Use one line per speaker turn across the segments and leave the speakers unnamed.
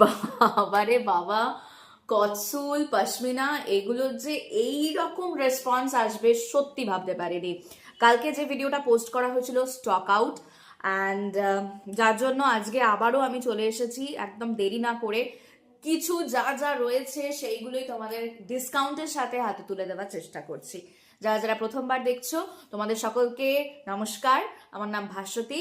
বাবারে বাবা কটসুল পশমিনা এগুলোর যে এই রকম রেসপন্স আসবে সত্যি ভাবতে পারিনি। কালকে যে ভিডিওটা পোস্ট করা হয়েছিল স্টক আউট অ্যান্ড যার জন্য আজকে আবারও আমি চলে এসেছি, একদম দেরি না করে। কিছু যা যা রয়েছে, সেইগুলোই তোমাদের ডিসকাউন্টের সাথে হাতে তুলে দেওয়ার চেষ্টা করছি। যারা যারা প্রথমবার দেখছ, তোমাদের সকলকে নমস্কার। আমার নাম ভাস্বতী,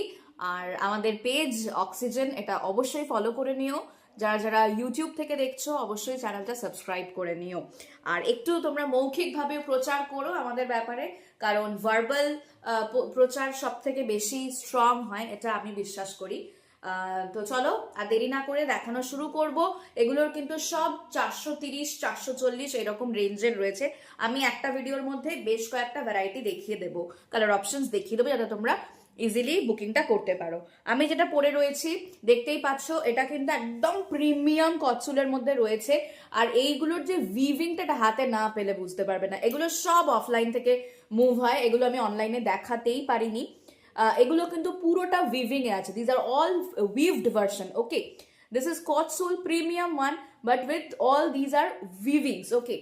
আর আমাদের পেজ অক্সিজেন এটা অবশ্যই ফলো করে নিও। যারা যারা ইউটিউব থেকে দেখছ, অবশ্যই চ্যানেলটা সাবস্ক্রাইব করে নিও। আর একটু তোমরা মৌখিকভাবে প্রচার করো আমাদের ব্যাপারে, কারণ ভার্বাল প্রচার সব থেকে বেশি স্ট্রং হয়, এটা আমি বিশ্বাস করি। তো চলো, আর দেরি না করে দেখানো শুরু করব। এগুলোর কিন্তু সব চারশো তিরিশ, চারশো চল্লিশ এরকম রেঞ্জের রয়েছে। আমি একটা ভিডিওর মধ্যে বেশ কয়েকটা ভ্যারাইটি দেখিয়ে দেবো। কালার অপশনস দেখিয়ে দেবো যাতে তোমরা ইজিলি বুকিংটা করতে পারো। আমি যেটা পরে রয়েছি, দেখতেই পাচ্ছ, এটা কিন্তু একদম প্রিমিয়াম কচুলের মধ্যে রয়েছে। আর এইগুলোর যে ভিভিংটা এটা হাতে না পেলে বুঝতে পারবে না। এগুলো সব অফলাইন থেকে মুভ হয়। এগুলো আমি অনলাইনে দেখাতেই পারিনি। এগুলো কিন্তু পুরোটা এ আছে। These are all weaved version okay this is কটসুল premium one but with all these are weavings okay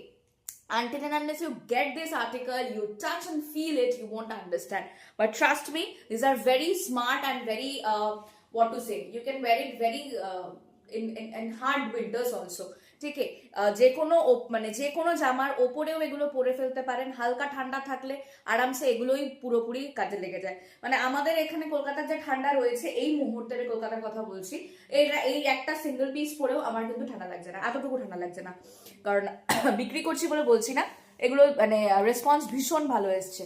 until and unless you get this article you touch and feel it you won't understand. But trust me these are very smart and very uh, what to say you can wear it very uh, in, in in hard winters also ঠিক আছে আহ, যে কোনো ওপ- মানে যে কোনো জামার ওপরেও এগুলো পরে ফেলতে পারেন হালকা ঠান্ডা থাকলে আরামসে এগুলোই পুরোপুরি কাজে লেগে যায় মানে আমাদের এখানে কলকাতার যে ঠান্ডা রয়েছে এই মুহূর্তে আমি কলকাতার কথা বলছি এই এই একটা সিঙ্গেল পিস পরেও আমার কিন্তু ঠান্ডা লাগছে না এতটুকু ঠান্ডা লাগছে না কারণ বিক্রি করছি বলে বলছি না এগুলো মানে রেসপন্স ভীষণ ভালো এসছে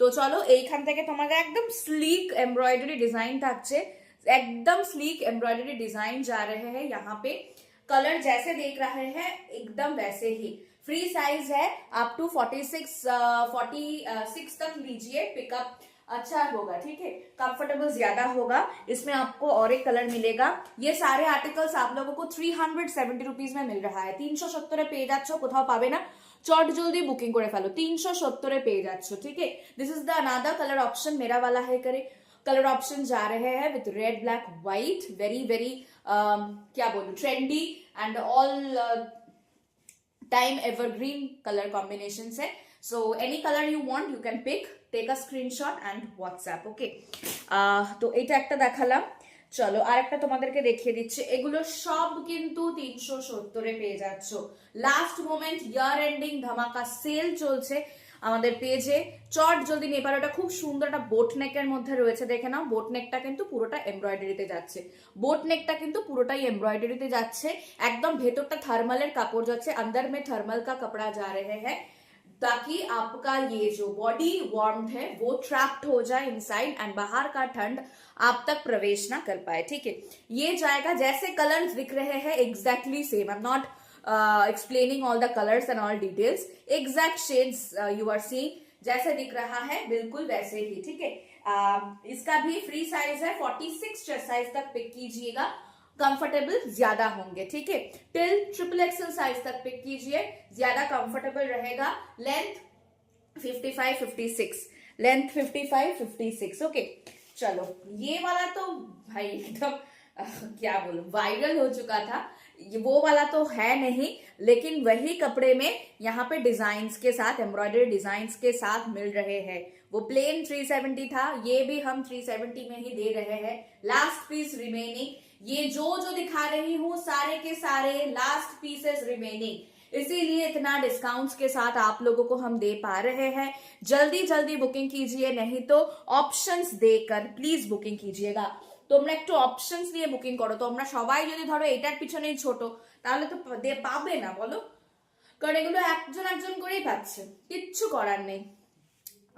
তো চলো এইখান থেকে তোমাদের একদম স্লিক এমব্রয়ডারি ডিজাইন থাকছে एकदम स्लीक एम्ब्रॉयडरी डिजाइन जा रहे हैं यहाँ पे कलर जैसे देख रहे हैं एकदम वैसे ही फ्री साइज है अप टू 46 46 तक लीजिए पिकअप अच्छा होगा ठीक है कंफर्टेबल ज्यादा होगा इसमें आपको और एक कलर मिलेगा ये सारे आर्टिकल्स आप लोगों को थ्री हंड्रेड सेवेंटी रुपीज में मिल रहा है তিনশো সত্তরে পেয়ে যাচ্ছ কোথাও পাবে না চট জলদি বুকিং করে ফেলো তিনশো সত্তরে পেয়ে যাচ্ছ ঠিক है this is the another colour option मेरा वाला है करे कलर ऑप्शन जा रहे हैं with red black white very very क्या बोलूं trendy and all time evergreen colour combination है so any colour you want you can pick take a screenshot and WhatsApp okay তো এটা একটা দেখালাম চলো আর একটা তোমাদেরকে দেখিয়ে দিচ্ছি এগুলো সব কিন্তু তিনশো সত্তরে পেয়ে যাচ্ছ লাস্ট মোমেন্ট ইয়ার এন্ডিং ধামাকা সেল চলছে আমাদের পেজে চট জলদি নিয়ে পারো এটা খুব সুন্দর একটা বোট নেকের মধ্যে রয়েছে দেখে নাও বোট নেকটা কিন্তু পুরোটা এমব্রয়ডারিতে যাচ্ছে বোট নেকটা কিন্তু পুরোটাই এমব্রয়ডারিতে যাচ্ছে একদম ভেতরটা থার্মালের কাপড় যাচ্ছে अंदर में थर्मल का कपड़ा जा रहे हैं ताकि आपका ये जो बॉडी वार्म है वो ट्रैप्ड हो जाए इनसाइड एंड बाहर का ठंड आप तक प्रवेश ना कर पाए ठीक है ये जाएगा जैसे कलर्स दिख रहे हैं exactly same I am not explaining all the colours and all details exact shades you are seeing जैसे दिख रहा है बिल्कुल वैसे ही ठीक है? Uh, इसका भी फ्री साइज़ है 46 चेस्ट साइज़ तक पिक कीजिएगा। कंफर्टेबल ज़्यादा होंगे ठीक है? टिल ट्रिपल एक्सल साइज़ तक पिक कीजिए ज़्यादा कंफर्टेबल रहेगा। लेंथ 55 56 लेंथ 55 56 ओके चलो ये वाला तो भाई एकदम अह, क्या बोलूँ वायरल हो चुका था। वो वाला तो है नहीं, लेकिन वही कपड़े में यहाँ पे डिजाइन्स के साथ एम्ब्रॉयडरी डिजाइन्स के साथ मिल रहे हैं। वो प्लेन 370 था, ये भी हम 370 में ही दे रहे हैं। लास्ट पीस रिमेनिंग ये जो जो दिखा रही हूँ, सारे के सारे लास्ट पीसेस रिमेनिंग इसीलिए इतना डिस्काउंट्स के साथ आप लोगों को हम दे पा रहे हैं। जल्दी जल्दी बुकिंग कीजिए, नहीं तो ऑप्शंस देकर प्लीज़ बुकिंग कीजिएगा। তোমরা একটু অপশনস নিয়ে বুকিং করো। তোমরা সবাই যদি ধরো এটার পিছনেই ছোট, তাহলে তো পাবে না, বলো? কারণ এগুলো একজন একজন করেই পাচ্ছে, কিচ্ছু করার নেই।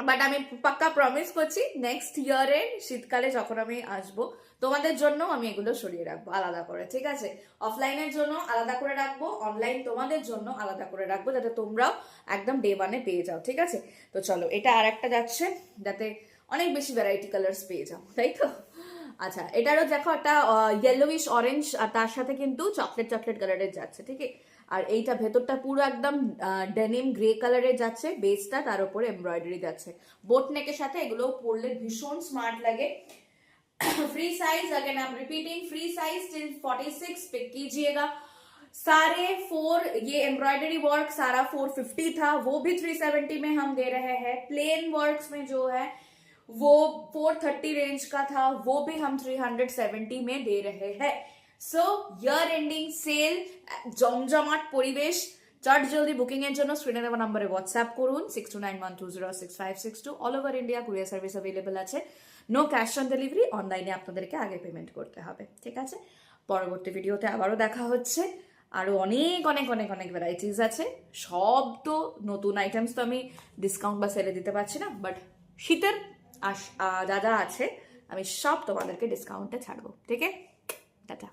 বাট আমি পাক্কা প্রমিস করছি নেক্সট ইয়ারে শীতকালে যখন আমি আসব, তোমাদের জন্য আমি এগুলো সরিয়ে রাখব, আলাদা করে, ঠিক আছে? অফলাইনের জন্য আলাদা করে রাখব অনলাইন তোমাদের জন্য আলাদা করে রাখব, যাতে তোমরাও একদম ডে ওয়ানে পেয়ে যাও, ঠিক আছে? তো চলো, এটা আর একটা যাচ্ছে, যাতে অনেক বেশি ভ্যারাইটি কালার্স পেয়ে যাও, তাই তো? আচ্ছা এটারও দেখো একটা ইয়েলোইশ অরেঞ্জ আর তার সাথে কিন্তু চকলেট চকলেট কালারের যাচ্ছে ঠিক আছে আর এইটা ভেতরটা পুরো একদম ডেনিম গ্রে কালারের যাচ্ছে বেসটা তার উপরে এমব্রয়ডারি যাচ্ছে বোট নেকের সাথে এগুলো পরলে ভীষণ স্মার্ট লাগে free size again I am repeating free size till 46 pick कीजिएगा सारे फोर ये एम्ब्रॉयडरी वर्क सारा 450 था वो भी 370 में हम दे रहे हैं प्लेन वर्क्स में जो है वो 430 रेंज का था वो भी हम 370 में दे रहे हैं সো ইয়ার এন্ডিং সেল জমজমাট পরিবেশ চট জলদি বুকিং এর জন্য স্ক্রিনে দেওয়া নম্বরে হোয়াটসঅ্যাপ করুন six two nine one two zero six five six two all over India courier service available আছে নো ক্যাশ অন ডেলিভারি অনলাইনে আপনাদেরকে আগে পেমেন্ট করতে হবে ঠিক আছে পরবর্তী ভিডিওতে আবারও দেখা হচ্ছে আরও অনেক অনেক অনেক অনেক ভ্যারাইটিস আছে সব তো নতুন আইটেমস তো আমি ডিসকাউন্ট বা সেলে দিতে পারছি না বাট শীতের আস- যা যা আছে আমি সব তোমাদেরকে ডিসকাউন্টে ছাড়বো ঠিক আছে? টাটা।